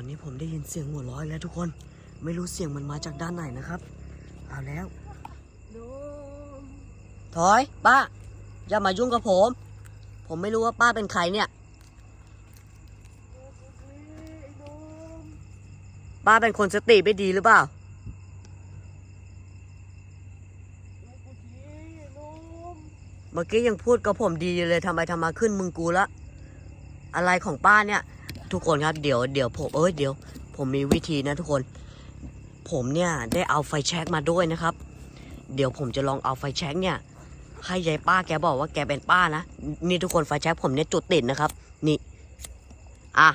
อนนี้ผมได้ยินเสียงหัวร้อยแล้วทุกคน ไม่รู้เสียงมันมาจากด้านไหนนะครับ เอาแล้วถอยป้า อย่ามายุ่งกับผม ผมไม่รู้ว่าป้าเป็นใครเนี่ย ป้าเป็นคนสติไม่ดีหรือเปล่า เมื่อกี้ยังพูดกับผมดีเลยทำไมทำมาขึ้นมึงกูละ อะไรของป้าเนี่ย ทุกคนครับเดี๋ยวเดี๋ยวผมเอ้ยเดี๋ยว ผมมีวิธีนะทุกคน ผมเนี่ยได้เอาไฟแช็กมาด้วยนะครับ เดี๋ยวผมจะลองเอาไฟแช็กเนี่ยให้ยายป้าแกบอกว่าแกเป็นป้านะนี่ทุกคนไฟแช็กผมเนี่ยจุดติดนะครับ นี่อะ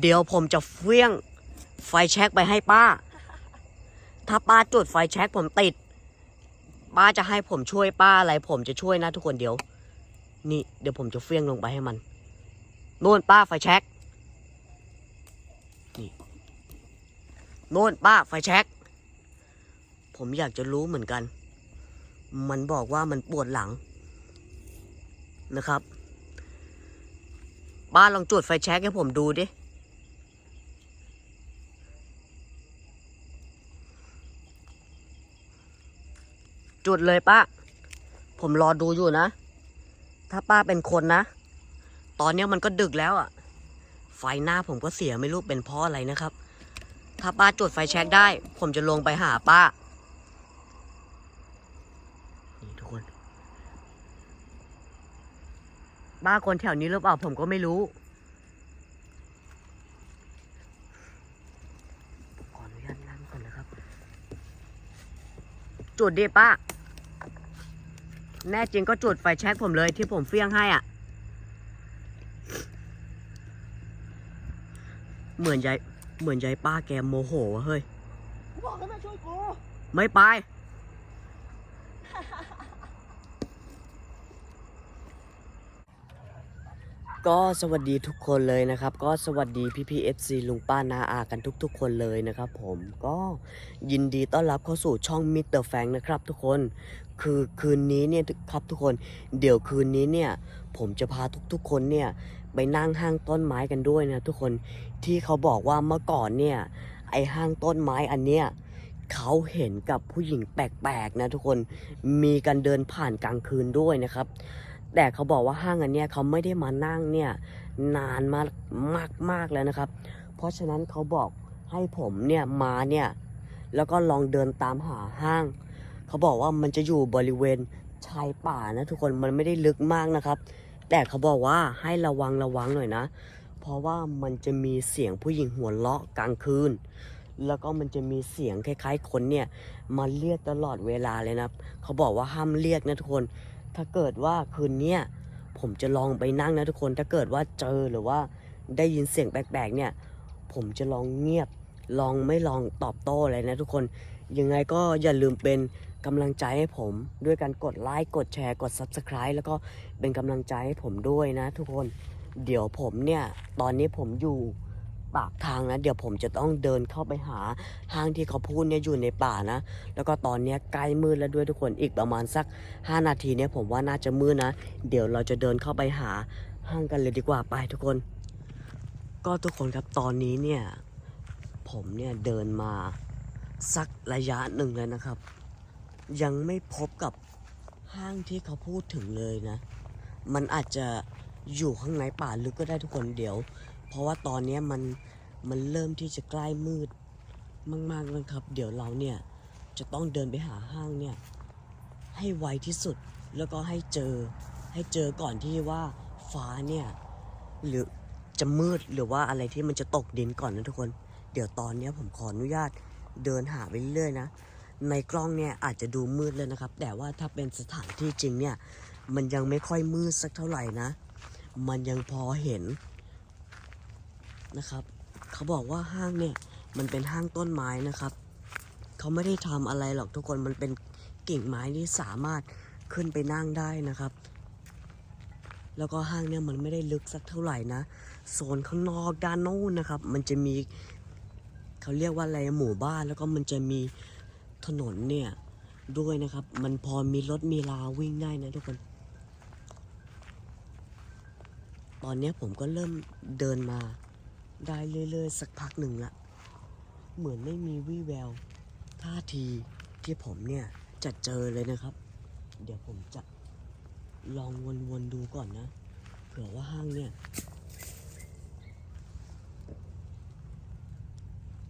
เดี๋ยวผมจะเฟี้ยงไฟแช็กไปให้ป้า ถ้าป้าจุดไฟแช็กผมติด ป้าจะให้ผมช่วยป้าอะไร ผมจะช่วยนะทุกคนเดี๋ยว นี่ เดี๋ยวผมจะเฟี้ยงลงไปให้มันโน่นป้าไฟแช็กนี่ โน่นป้าไฟแช็ก ผมอยากจะรู้เหมือนกัน มันบอกว่ามันปวดหลังนะครับ ป้าลองจุดไฟแช็กให้ผมดูดิ จุดเลยป้า ผมรอดูอยู่นะ ถ้าป้าเป็นคนนะ ตอนนี้มันก็ดึกแล้วอะไฟหน้าผมก็เสียไม่รู้เป็นเพราะอะไรนะครับ ถ้าป้าจุดไฟแช็กได้ ผมจะลงไปหาป้า นี่ทุกคนป้าคนแถวนี้หรือเปล่าผมก็ไม่รู้ขออนุญาตนั่งก่อนนะครับ จุดดิป้า แน่จริงก็จุดไฟแช็กผมเลยที่ผมเฟี้ยงให้อะ เหมือนยาย เหมือนยายป้าแกโมโหวะเฮ้ย กูบอกให้มาช่วยกู ไม่ไป ก็สวัสดีทุกคนเลยนะครับ ก็สวัสดีพี่พีเอฟซีลุงป้านาอากันทุก ๆ คนเลยนะครับผมก็ยินดีต้อนรับเข้าสู่ช่องมิสเตอร์แฟงนะครับทุกคนคือคืนนี้เนี่ยครับทุกคน เดี๋ยวคืนนี้เนี่ย ผมจะพาทุกๆ คนเนี่ย ไปนั่งห้างต้นไม้กันด้วยนะทุกคนที่เขาบอกว่าเมื่อก่อนเนี่ย ไอห้างต้นไม้อันเนี้ยเขาเห็นกับผู้หญิงแปลกๆนะทุกคนมีการเดินผ่านกลางคืนด้วยนะครับ แต่เขาบอกว่าห้างอันเนี้ยเขาไม่ได้มานั่งเนี่ยนานมากมากมากแล้วนะครับ เพราะฉะนั้นเขาบอกให้ผมเนี่ยมาเนี่ยแล้วก็ลองเดินตามหาห้าง เขาบอกว่ามันจะอยู่บริเวณชายป่านะทุกคนมันไม่ได้ลึกมากนะครับ แต่เขาบอกว่าให้ระวังระวังหน่อยนะ เพราะว่ามันจะมีเสียงผู้หญิงหัวเราะกลางคืน แล้วก็มันจะมีเสียงคล้ายๆ คนเนี่ยมาเรียกตลอดเวลาเลยนะ เขาบอกว่าห้ามเรียกนะทุกคน ถ้าเกิดว่าคืนเนี้ยผมจะลองไปนั่งนะทุกคน ถ้าเกิดว่าเจอหรือว่าได้ยินเสียงแปลกๆเนี่ย ผมจะลองเงียบ ลองไม่ลองตอบโต้อะไรนะทุกคน ยังไงก็อย่าลืมเป็น กำลังใจให้ผม ด้วยการกดไลค์กดแชร์กด Subscribe แล้วก็เป็นกำลังใจให้ผมด้วยนะ ทุกคนเดี๋ยวผมเนี่ยตอนนี้ผมอยู่ปากทางนะ เดี๋ยวผมจะต้องเดินเข้าไปหาห้างที่เขาพูดเนี่ยอยู่ในป่านะ แล้วก็ตอนนี้ใกล้มืดแล้วด้วยทุกคนอีกประมาณสัก 5 นาทีเนี่ยผมว่าน่าจะมืดนะ เดี๋ยวเราจะเดินเข้าไปหาห้างกันเลยดีกว่าไปทุกคน ก็ทุกคนครับตอนนี้เนี่ยผมเนี่ยเดินมาสักระยะหนึ่งแล้วนะครับ ยังไม่พบกับห้างที่เขาพูดถึงเลยนะ มันอาจจะอยู่ข้างในป่าลึกก็ได้ทุกคนเดี๋ยว เพราะว่าตอนนี้มันมันเริ่มที่จะใกล้มืดมากๆแล้วครับ เดี๋ยวเราเนี่ยจะต้องเดินไปหาห้างเนี่ยให้ไวที่สุดแล้วก็ให้เจอให้เจอก่อนที่ว่าฟ้าเนี่ยหรือจะมืดหรือว่าอะไรที่มันจะตกดินก่อนนะทุกคน เดี๋ยวตอนนี้ผมขออนุญาตเดินหาไปเรื่อยนะ ในกล้องเนี่ยอาจจะดูมืดเลยนะครับ แต่ว่าถ้าเป็นสถานที่จริงเนี่ยมันยังไม่ค่อยมืดสักเท่าไหร่นะ มันยังพอเห็นนะครับ เขาบอกว่าห้างเนี่ยมันเป็นห้างต้นไม้นะครับ เขาไม่ได้ทำอะไรหรอกทุกคนมันเป็นกิ่งไม้ที่สามารถขึ้นไปนั่งได้นะครับ แล้วก็ห้างเนี่ยมันไม่ได้ลึกสักเท่าไหร่นะโซนข้างนอกด้านโน้นนะครับ มันจะมีเขาเรียกว่าอะไรหมู่บ้านแล้วก็มันจะมี ถนนเนี่ยด้วยนะครับ มันพอมีรถมีลาวิ่งได้นะทุกคน ตอนนี้ผมก็เริ่มเดินมาได้เรื่อยๆ สักพักหนึ่งละ เหมือนไม่มีวี่แวว ท่าทีที่ผมเนี่ยจะเจอเลยนะครับ เดี๋ยวผมจะลองวนๆดูก่อนนะ เผื่อว่าห้างเนี่ย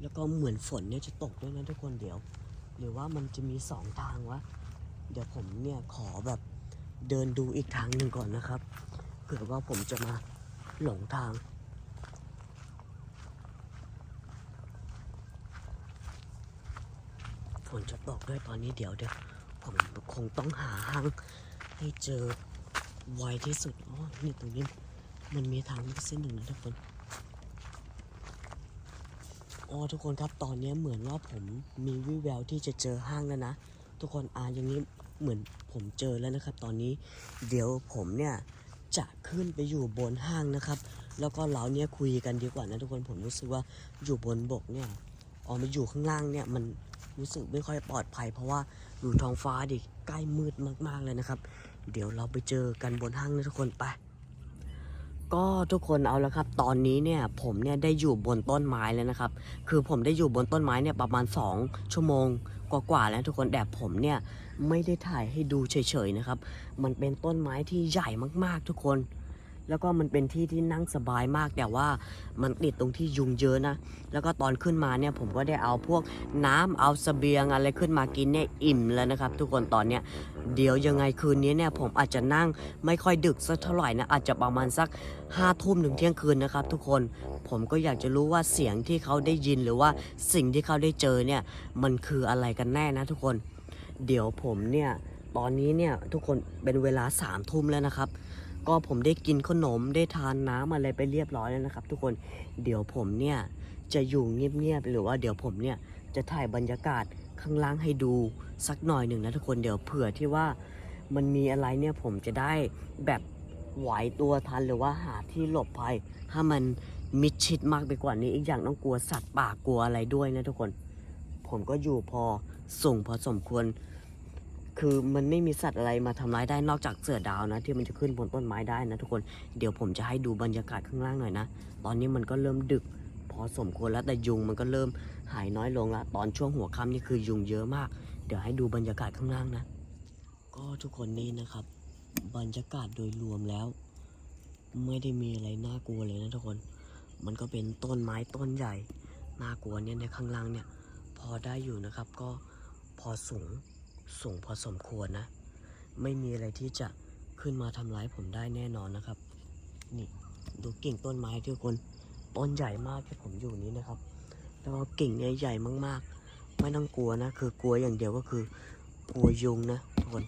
แล้วก็เหมือนฝนเนี่ยจะตกด้วยนะทุกคนเดี๋ยว หรือว่ามันจะมีสองทางวะเดี๋ยวผมเนี่ยขอแบบเดินดูอีกทางหนึ่งก่อนนะครับเผื่อว่าผมจะมาหลงทาง ฝนจะตกด้วยตอนนี้เดี๋ยวเดี๋ยวผมคงต้องหาห้างให้เจอไวที่สุดอ๋อนี่ตรงนี้มันมีทางเส้นหนึ่งนะทุกคน อ๋อทุกคนครับตอนนี้เหมือนว่าผมมีวิแววที่จะเจอห้างแล้วนะ ทุกคนอ่าอย่างนี้เหมือนผมเจอแล้วนะครับ ตอนนี้เดี๋ยวผมเนี่ยจะขึ้นไปอยู่บนห้างนะครับ แล้วก็เราเนี่ยคุยกันดีกว่านะทุกคนผมรู้สึกว่าอยู่บนบกเนี่ยออกมาอยู่ข้างล่างเนี่ยมันรู้สึกไม่ค่อยปลอดภัย เพราะว่าอยู่ท้องฟ้าดิใกล้มืดมากๆเลยนะครับ เดี๋ยวเราไปเจอกันบนห้างนะทุกคนไป ก็ทุกคนเอาละครับ ตอนนี้เนี่ยผมเนี่ยได้อยู่บนต้นไม้แล้วนะครับ คือผมได้อยู่บนต้นไม้เนี่ยประมาณ 2 ชั่วโมงกว่าๆแล้วทุกคนแต่ผมเนี่ยไม่ได้ถ่ายให้ดูเฉยๆนะครับ มันเป็นต้นไม้ที่ใหญ่มากๆทุกคน แล้วก็มันเป็นที่ที่นั่งสบายมากแต่ว่ามันติดตรงที่ยุงเยอะนะ แล้วก็ตอนขึ้นมาเนี่ยผมก็ได้เอาพวกน้ำเอาสเสบียงอะไรขึ้นมากินเนี่ยอิ่มแล้วนะครับ ทุกคนตอนเนี้ยเดี๋ยวยังไงคืนนี้เนี่ยผมอาจจะนั่งไม่ค่อยดึกสักเท่าไหร่นะอาจจะประมาณสักห้าทุ่มถึงเที่ยงคืนนะครับ ทุกคนผมก็อยากจะรู้ว่าเสียงที่เขาได้ยินหรือว่าสิ่งที่เขาได้เจอเนี่ยมันคืออะไรกันแน่นะ ทุกคน เดี๋ยวผมเนี่ยตอนนี้เนี่ยทุกคนเป็นเวลาสามทุ่มแล้วนะครับ ก็ผมได้กินขนมได้ทานน้ำอะไรไปเรียบร้อยแล้วนะครับ ทุกคนเดี๋ยวผมเนี่ยจะอยู่เงียบๆหรือว่าเดี๋ยวผมเนี่ยจะถ่ายบรรยากาศข้างล่างให้ดูสักหน่อยหนึ่งนะทุกคนเดี๋ยวเผื่อที่ว่ามันมีอะไรเนี่ยผมจะได้แบบไหวตัวทันหรือว่าหาที่หลบภัยถ้ามันมิดชิดมากไปกว่านี้อีกอย่างต้องกลัวสัตว์ป่ากลัวอะไรด้วยนะทุกคน ผมก็อยู่พอสูงพอสมควร คือมันไม่มีสัตว์อะไรมาทำร้ายได้นอกจากเสือดาวนะ ที่มันจะขึ้นบนต้นไม้ได้นะทุกคนเดี๋ยวผมจะให้ดูบรรยากาศข้างล่างหน่อยนะตอนนี้มันก็เริ่มดึกพอสมควรแล้วแต่ยุงมันก็เริ่มหายน้อยลงละตอนช่วงหัวค่ำนี่คือยุงเยอะมาก เดี๋ยวให้ดูบรรยากาศข้างล่างนะ ก็ทุกคนนี่นะครับ บรรยากาศโดยรวมแล้ว ไม่ได้มีอะไรน่ากลัวเลยนะทุกคน มันก็เป็นต้นไม้ต้นใหญ่น่ากลัวเนี่ยในข้างล่างเนี่ย พอได้อยู่นะครับก็พอสูง สูงพอสมควรนะ ไม่มีอะไรที่จะขึ้นมาทำร้ายผมได้แน่นอนนะครับ นี่ดูกิ่งต้นไม้ทุกคนต้นใหญ่มากที่ผมอยู่นี้นะครับ แล้วก็กิ่งเนี่ยใหญ่มากๆ ไม่ต้องกลัวนะ คือกลัวอย่างเดียวก็คือกลัวยุงนะทุกคน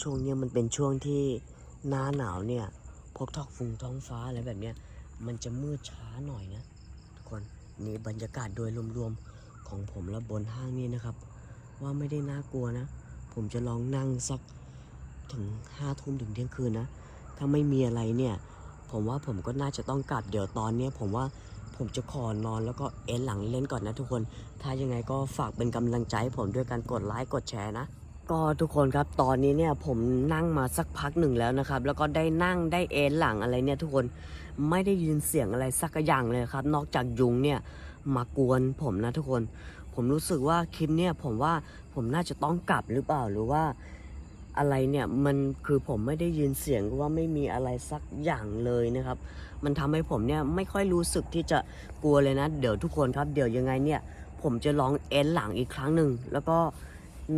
ช่วงเนี้ยมันเป็นช่วงที่หน้าหนาวเนี่ยพวกท้องฟุงท้องฟ้าอะไรแบบเนี้ยมันจะมืดช้าหน่อยนะ ทุกคนนี่บรรยากาศโดยรวมๆ ของผมและบนห้างนี่นะครับ ว่าไม่ได้น่ากลัวนะ ผมจะลองนั่งสักถึงห้าทุ่มถึงเที่ยงคืนนะ ถ้าไม่มีอะไรเนี่ย ผมว่าผมก็น่าจะต้องกลับเดี๋ยวตอนนี้ผมว่าผมจะขอนอนแล้วก็เอนหลังเล่นก่อนนะทุกคน ถ้ายังไงก็ฝากเป็นกำลังใจให้ผมด้วยการกดไลค์กดแชร์นะ ก็ทุกคนครับตอนนี้เนี่ยผมนั่งมาสักพักหนึ่งแล้วนะครับ แล้วก็ได้นั่งได้เอนหลังอะไรเนี่ยทุกคนไม่ได้ยินเสียงอะไรสักอย่างเลยครับ นอกจากยุงเนี่ย มากวนผมนะทุกคน ผมรู้สึกว่าคลิปเนี่ยผมว่าผมน่าจะต้องกลับหรือเปล่าหรือว่าอะไรเนี่ยมันคือผมไม่ได้ยินเสียงว่าไม่มีอะไรสักอย่างเลยนะครับ มันทำให้ผมเนี่ยไม่ค่อยรู้สึกที่จะกลัวเลยนะ เดี๋ยวทุกคนครับเดี๋ยวยังไงเนี่ย ผมจะลองเอนหลังอีกครั้งหนึ่งแล้วก็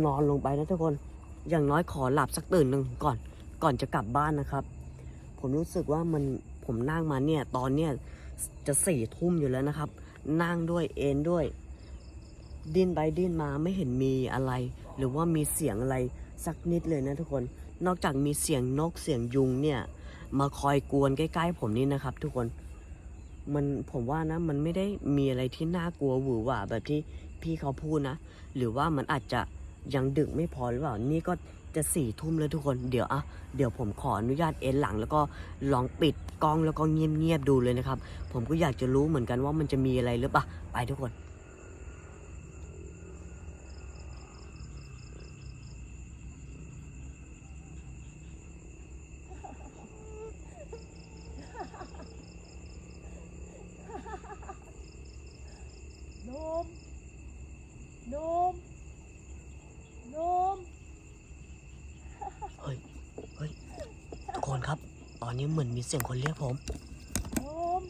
นอนลงไปนะทุกคนอย่างน้อยขอหลับสักตื่นหนึ่งก่อน ก่อนจะกลับบ้านนะครับ ผมรู้สึกว่ามันผมนั่งมาเนี่ยตอนเนี่ยจะสี่ทุ่มอยู่แล้วนะครับ นั่งด้วยเอนด้วย ดิ้นไปดิ้นมาไม่เห็นมีอะไร หรือว่ามีเสียงอะไรสักนิดเลยนะทุกคน นอกจากมีเสียงนกเสียงยุงเนี่ย มาคอยกวนใกล้ๆผมนี่นะครับ ทุกคนมันผมว่านะมันไม่ได้มีอะไรที่น่ากลัวหวือหวาแบบที่พี่เขาพูดนะ หรือว่ามันอาจจะยังดึกไม่พอหรือเปล่านี่ก็ จะสี่ทุ่มแล้วทุกคนเดี๋ยวอะเดี๋ยวผมขออนุญาตเอ็นหลัง แล้วก็ลองปิดกล้องแล้วก็เงียบๆดูเลยนะครับ ผมก็อยากจะรู้เหมือนกันว่ามันจะมีอะไรหรือเปล่าไปทุกคน เคนครับ ต อนนี้เหมือนมีเสียงคนเรียกผมผม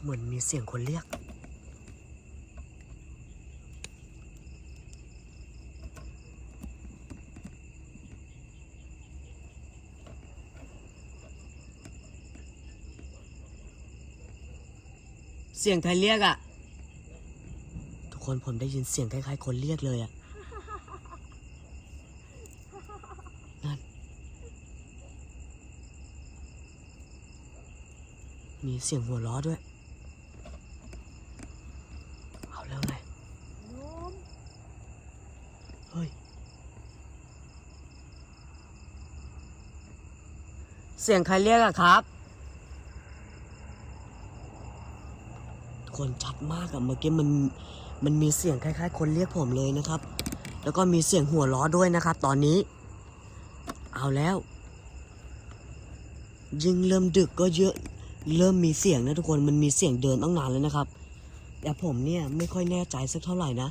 เหมือนมีเสียงคนเรียก เสียงใครเรียกอะ่ะ ทุกคนผมได้ยินเสียงคล้ายๆ คนเรียกเลยอะ่ะ นั่น มี เสียงหัวล้อด้วย เอาแล้วไงผมเฮ้ย เสียงใครเรียกอะครับ ทุกคนชัดมากอะเมื่อกี้มันมันมีเสียงคล้ายๆ คนเรียกผมเลยนะครับ แล้วก็มีเสียงหัวล้อด้วยนะครับ ตอนนี้ เอาแล้ว ยิ่งเริ่มดึกก็เยอะ เริ่มมีเสียงนะทุกคนมันมีเสียงเดินตั้งนานแล้วนะครับ แต่ผมเนี่ยไม่ค่อยแน่ใจสักเท่าไหร่นะ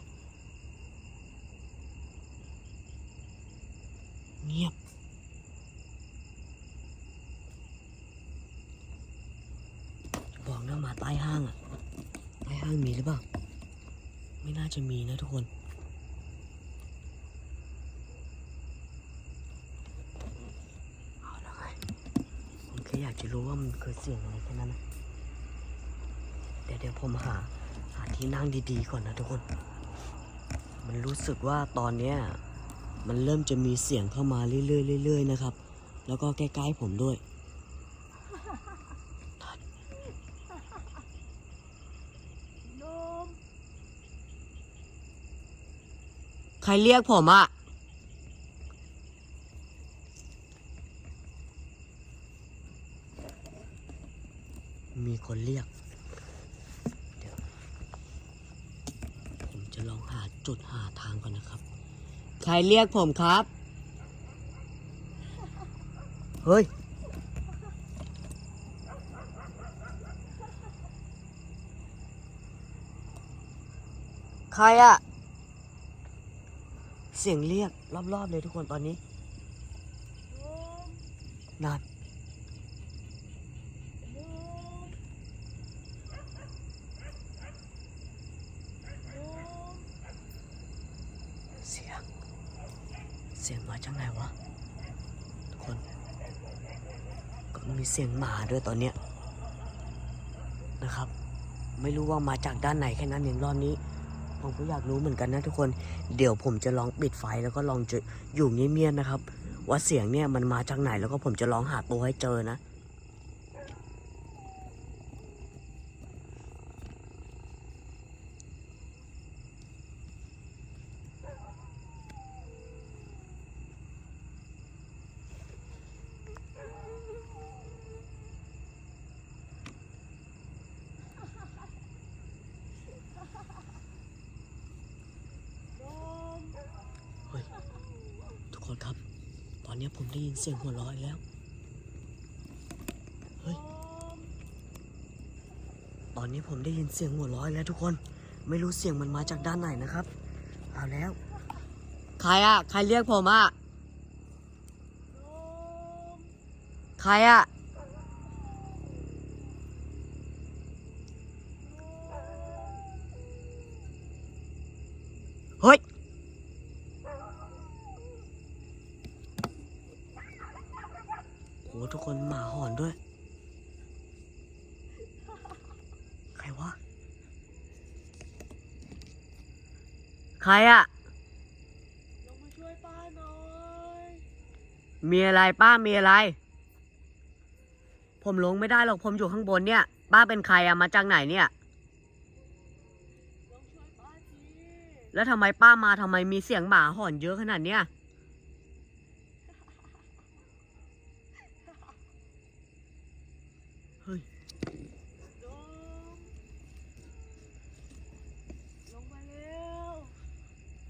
เงียบ บอกนะมาใต้ห้างอะใต้ห้างมีหรือเปล่า ไม่น่าจะมีนะทุกคน เอาแล้วไง ผมแค่อยากจะรู้ว่ามันคือเสียงอะไรแค่นั้นนะเดี๋ยวเดี๋ยวผมหาหาที่นั่งดีๆก่อนนะทุกคน มันรู้สึกว่าตอนเนี้ยมันเริ่มจะมีเสียงเข้ามาเรื่อยๆเรื่อยๆนะครับ แล้วก็ใกล้ๆผมด้วยใครเรียกผมอะมีคนเรียก เดี๋ยว ผมจะลองหาจุดหาทางก่อนนะครับ ใค รเรียกผมครับ เฮ้ย ใครอะเสียงเรียกรอบๆเลยทุกคนตอนนี้นมนั่น นม เสียง เสียงมาจากไหนวะทุกคน ก็มีเสียงหมาด้วยตอนเนี้ยนะครับ ไม่รู้ว่ามาจากด้านไหนแค่นั้นเองรอบนี้ ผมก็อยากรู้เหมือนกันนะทุกคน เดี๋ยวผมจะลองปิดไฟแล้วก็ลองจะอยู่เงียบๆนะครับ ว่าเสียงเนี่ยมันมาจากไหนแล้วก็ผมจะลองหาตัวให้เจอนะ นม เฮ้ย ทุกคนครับ ต อนนี้ผมได้ยินเสียงหัวเราะอีกแล้ว เฮ้ย ตอนนี้ผมได้ยินเสียงหัวเราะอีกแล้วทุกคน ไม่รู้เสียงมันมาจากด้านไหนนะครับ เอาแล้ว ใครอะใครเรียกผมอะใครอะ ทุกคนหมาหอนด้วย ใครวะ ใครอะลงมาช่วยป้าหน่อยมีอะไรป้ามีอะไร ผมลงไม่ได้หรอกผมอยู่ข้างบนเนี่ย ป้าเป็นใครอะมาจากไหนเนี่ย ลงช่วยป้าทีแล้วทำไมป้ามาทำไมมีเสียงหมาหอนเยอะขนาดเนี้ยเฮ้ย นมลงมาเร็ว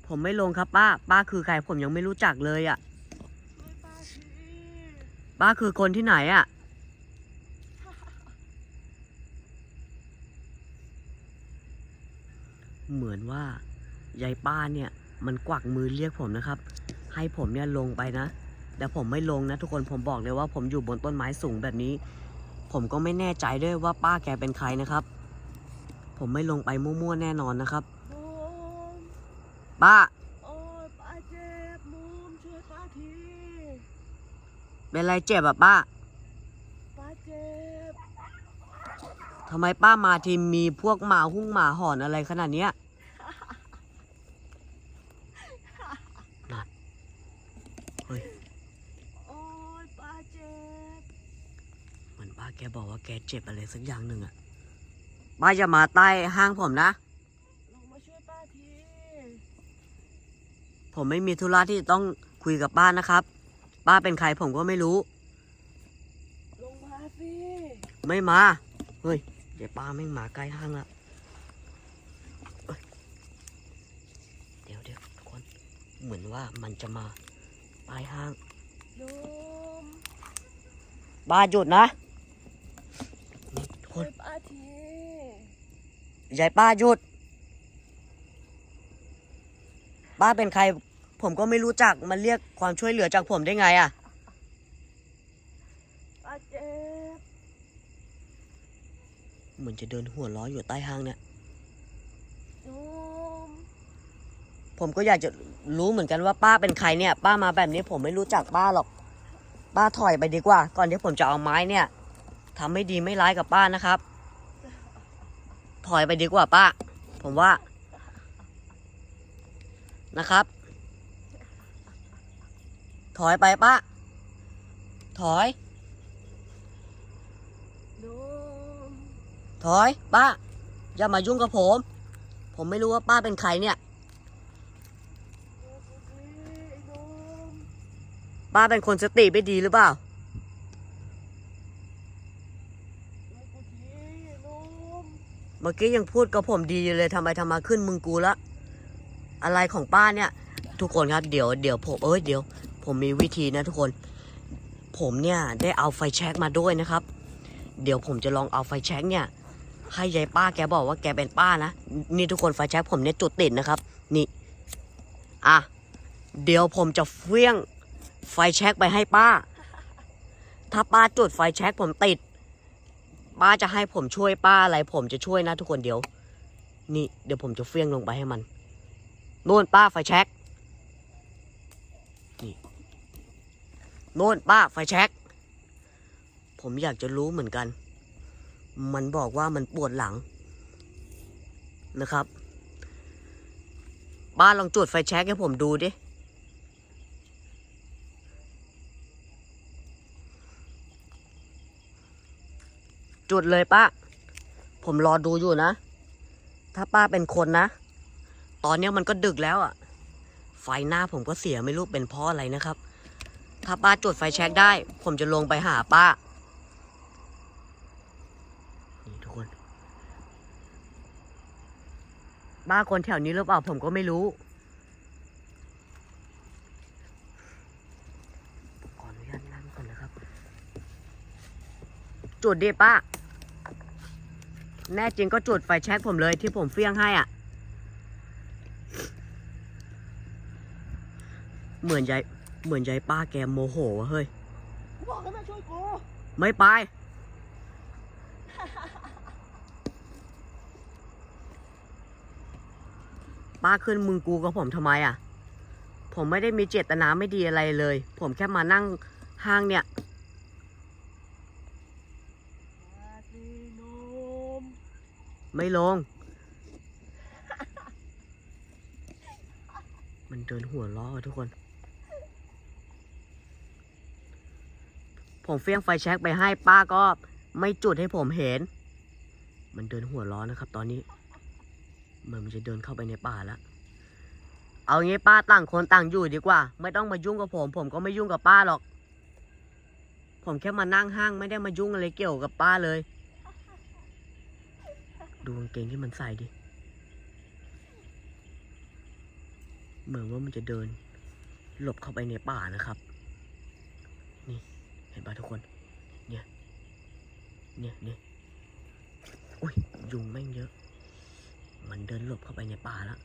ผมไม่ลงครับป้า ป้าคือใครผมยังไม่รู้จักเลยอะ่ะช่วยป้าทีป้าคือคนที่ไหนอะ่ะ เหมือนว่ายายป้าเนี่ย มันกวักมือเรียกผมนะครับ ให้ผมเนี่ยลงไปนะ แต่ผมไม่ลงนะ ทุกคนผมบอกเลยว่าผมอยู่บนต้นไม้สูงแบบนี้ ผมก็ไม่แน่ใจด้วยว่าป้าแกเป็นใครนะครับ ผมไม่ลงไปมั่วๆแน่นอนนะครับมุม ป้า โอ้ยป้าเจ็บมุมช่วยป้าทีเป็นไรเจ็บอะป้า ป้าเจ็บทำไมป้ามาทีมีพวกหมาหุ้งหมาหอนอะไรขนาดเนี้ยนั่นเฮ้ย โอ้ยป้าเจ็บเหมือนป้าแกบอกว่าแกเจ็บอะไรสักอย่างหนึ่งอะป้าอย่ามาใต้ห้างผมนะ ลงมาช่วยป้าที ผมไม่มีธุระที่จะต้องคุยกับป้านะครับ ป้าเป็นใครผมก็ไม่รู้ ลงมาสิ ไม่มา เฮ้ย เดี๋ยวป้าแม่งมาใกล้ห้างละเอ้ยเดี๋ยวเดี๋ยวทุกคน เหมือนว่ามันจะมาปลายห้าง ลมป้าหยุดนะนี่ทุกคช่วน ยป้าทียายป้าหยุด ป้าเป็นใคร ผมก็ไม่รู้จักมันเรียกความช่วยเหลือจากผมได้ไงอะป้าเจ็บเหมือนจะเดินหัวล้ออยู่ใต้ห้างเนี่ยลุมผมก็อยากจะรู้เหมือนกันว่าป้าเป็นใครเนี่ย ป้ามาแบบนี้ผมไม่รู้จักป้าหรอก ป้าถอยไปดีกว่า ก่อนที่ผมจะเอาไม้เนี่ยทำไม่ดีไม่ร้ายกับป้านะครับ ถอยไปดีกว่าป้า ผมว่านะครับ ถอยไปป้าถอย ถอย ป้า อย่ามายุ่งกับผม ผมไม่รู้ว่าป้าเป็นใครเนี่ย ป้าเป็นคนสติไม่ดีหรือเปล่า เมื่อกี้ยังพูดกับผมดีเลยทำไมทำมาขึ้นมึงกูละ อะไรของป้าเนี่ย ทุกคนครับ เดี๋ยวเดี๋ยวผมเอ้ยเดี๋ยว ผมมีวิธีนะทุกคน ผมเนี่ยได้เอาไฟแช็กมาด้วยนะครับ เดี๋ยวผมจะลองเอาไฟแช็กเนี่ย ให้ยายป้าแกบอกว่าแกเป็นป้านะ นี่ทุกคนไฟแช็กผมเนี่ยจุดติดนะครับ นี่ อะ เดี๋ยวผมจะเฟี้ยงไฟแช็กไปให้ป้า ถ้าป้าจุดไฟแช็กผมติด ป้าจะให้ผมช่วยป้าอะไร ผมจะช่วยนะทุกคนเดี๋ยว นี่ เดี๋ยวผมจะเฟี้ยงลงไปให้มันนู่นป้าไฟแช็ก โน่นป้าไฟแช็ก ผมอยากจะรู้เหมือนกัน มันบอกว่ามันปวดหลังนะครับ ป้าลองจุดไฟแช็กให้ผมดูดิ จุดเลยป้า ผมรอดูอยู่นะ ถ้าป้าเป็นคนนะ ตอนนี้มันก็ดึกแล้วอะไฟหน้าผมก็เสียไม่รู้เป็นเพราะอะไรนะครับ ถ้าป้าจุดไฟแช็กได้ ผมจะลงไปหาป้า นี่ทุกคน ป้าคนแถวนี้หรือเปล่าผมก็ไม่รู้ขออนุญาตนั่งก่อนนะครับ จุดดิป้า แน่จริงก็จุดไฟแช็กผมเลยที่ผมเฟี้ยงให้อะ เหมือนยาย เหมือนยายป้าแกโมโหวะเฮ้ยกูบอกให้มาช่วยกู ไม่ไป ป้าขึ้นมึงกูกับผมทำไมอะ ผมไม่ได้มีเจตนาไม่ดีอะไรเลย ผมแค่มานั่งห้างเนี่ยมาสิหนุ่มไม่ลง มันเดินหัวล้อทุกคน ผมเฟี้ยงไฟแช็กไปให้ป้าก็ไม่จุดให้ผมเห็น มันเดินหัวล้อนะครับ ตอนนี้เหมือนมันจะเดินเข้าไปในป่าแล้ว เอางี้ป้าต่างคนต่างอยู่ดีกว่า ไม่ต้องมายุ่งกับผม ผมก็ไม่ยุ่งกับป้าหรอก ผมแค่มานั่งห้างไม่ได้มายุ่งอะไรเกี่ยวกับป้าเลย ดูกางเกงที่มันใส่ดิ เหมือนว่ามันจะเดิน หลบเข้าไปในป่านะครับ นี่ ห็นป่ะทุกคน เนี่ย เนี่ยเนี่ยอุ้ย ยุงแม่งเยอะ มันเดินหลบเข้าไปในป่าแล้ว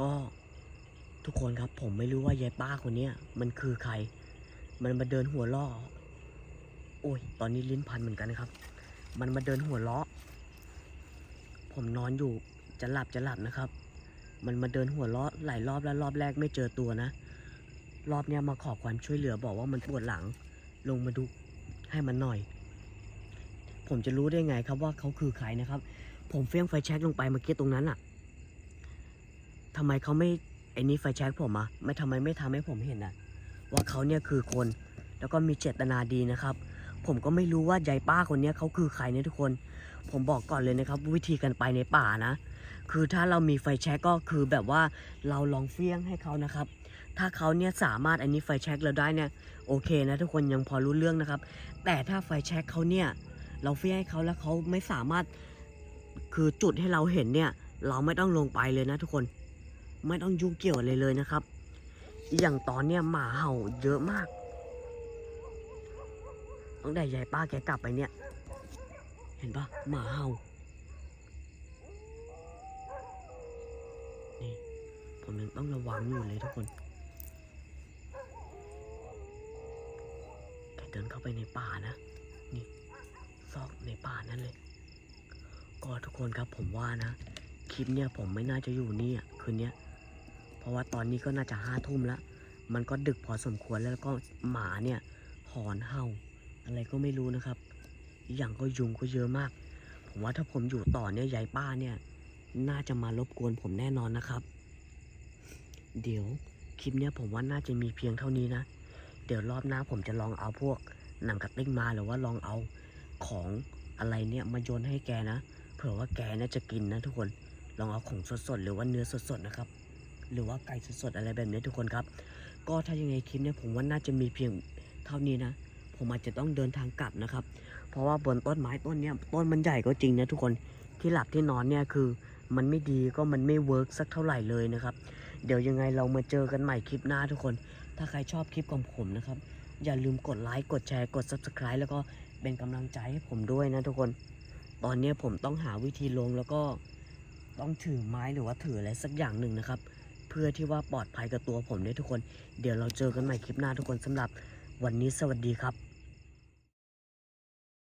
ก็ทุกคนครับ ผมไม่รู้ว่ายายป้าคนเนี้ยมันคือใคร มันมาเดินหัวล้อโอ้ย ตอนนี้ลิ้นพันเหมือนกันนะครับ มันมาเดินหัวล้อ ผมนอนอยู่ จะหลับจะหลับนะครับ มันมาเดินหัวล้อหลายรอบแล้วรอบแรกไม่เจอตัวนะ รอบเนี้ยมาขอความช่วยเหลือบอกว่ามันปวดหลัง ลงมาดูให้มันหน่อย ผมจะรู้ได้ไงครับว่าเขาคือใครนะครับ ผมเฟี้ยงไฟแช็กลงไปเมื่อกี้ตรงนั้นอะทำไมเขาไม่ไอ้นี่ไฟแช็กผมอะไม่ทำไมไม่ทำให้ผมเห็นอะว่าเขาเนี่ยคือคน แล้วก็มีเจตนาดีนะครับ ผมก็ไม่รู้ว่ายายป้าคนเนี้ยเขาคือใครเนี่ยทุกคน ผมบอกก่อนเลยนะครับ วิธีการไปในป่านะ คือถ้าเรามีไฟแช็กก็คือแบบว่าเราลองเฟี้ยงให้เขานะครับ ถ้าเขาเนี่ยสามารถอันนี้ไฟแช็กเราได้เนี่ยโอเคนะทุกคนยังพอรู้เรื่องนะครับ แต่ถ้าไฟแช็กเขาเนี่ยเราเฟี้ยให้เขาแล้วเขาไม่สามารถคือจุดให้เราเห็นเนี่ย เราไม่ต้องลงไปเลยนะทุกคน ไม่ต้องยุ่งเกี่ยวอะไรเลยนะครับ อย่างตอนเนี้ยหมาเห่าเยอะมากตั้งแต่ยายป้าแกกลับไปเนี่ย เห็นปะหมาเห่านี่ผมยังต้องระวังอยู่เลยทุกคน แก เข้าไปในป่านะ นี่ซอกในป่านั่นเลย ก็ทุกคนครับผมว่านะ คลิปเนี่ยผมไม่น่าจะอยู่นี่อะคืนเนี้ย เพราะว่าตอนนี้ก็น่าจะห้าทุ่มแล้วมันก็ดึกพอสมควรแล้วแล้วก็หมาเนี่ยหอนเห่า อะไรก็ไม่รู้นะครับอีกอย่างก็ยุงก็เยอะมาก ผมว่าถ้าผมอยู่ต่อเนี่ยยายป้าเนี่ย น่าจะมารบกวนผมแน่นอนนะครับ เดี๋ยวคลิปเนี้ยผมว่าน่าจะมีเพียงเท่านี้นะ เดี๋ยวรอบหน้าผมจะลองเอาพวก หนังกระติ้งมาหรือว่าลองเอาของอะไรเนี่ยมาโยนให้แกนะ เผื่อว่าแกน่าจะกินนะทุกคนลองเอาของสดๆหรือว่าเนื้อสดๆนะครับ หรือว่าไก่สดๆอะไรแบบนี้ทุกคนครับ ก็ถ้ายังไงคลิปเนี้ยผมว่าน่าจะมีเพียงเท่านี้นะ ผมอาจจะต้องเดินทางกลับนะครับ เพราะว่าบนต้นไม้ต้นเนี้ยต้นมันใหญ่ก็จริงนะทุกคนที่หลับที่นอนเนี่ยคือมันไม่ดีก็มันไม่เวิร์กสักเท่าไหร่เลยนะครับ เดี๋ยวยังไงเรามาเจอกันใหม่คลิปหน้าทุกคน ถ้าใครชอบคลิปของผมนะครับ อย่าลืมกดไลค์กดแชร์กด Subscribe แล้วก็เป็นกำลังใจให้ผมด้วยนะทุกคน ตอนนี้ผมต้องหาวิธีลงแล้วก็ต้องถือไม้หรือว่าถืออะไรสักอย่างหนึ่งนะครับ เพื่อที่ว่าปลอดภัยกับตัวผมด้วยทุกคน เดี๋ยวเราเจอกันใหม่คลิปหน้าทุกคนสำหรับวันนี้สวัสดีครับ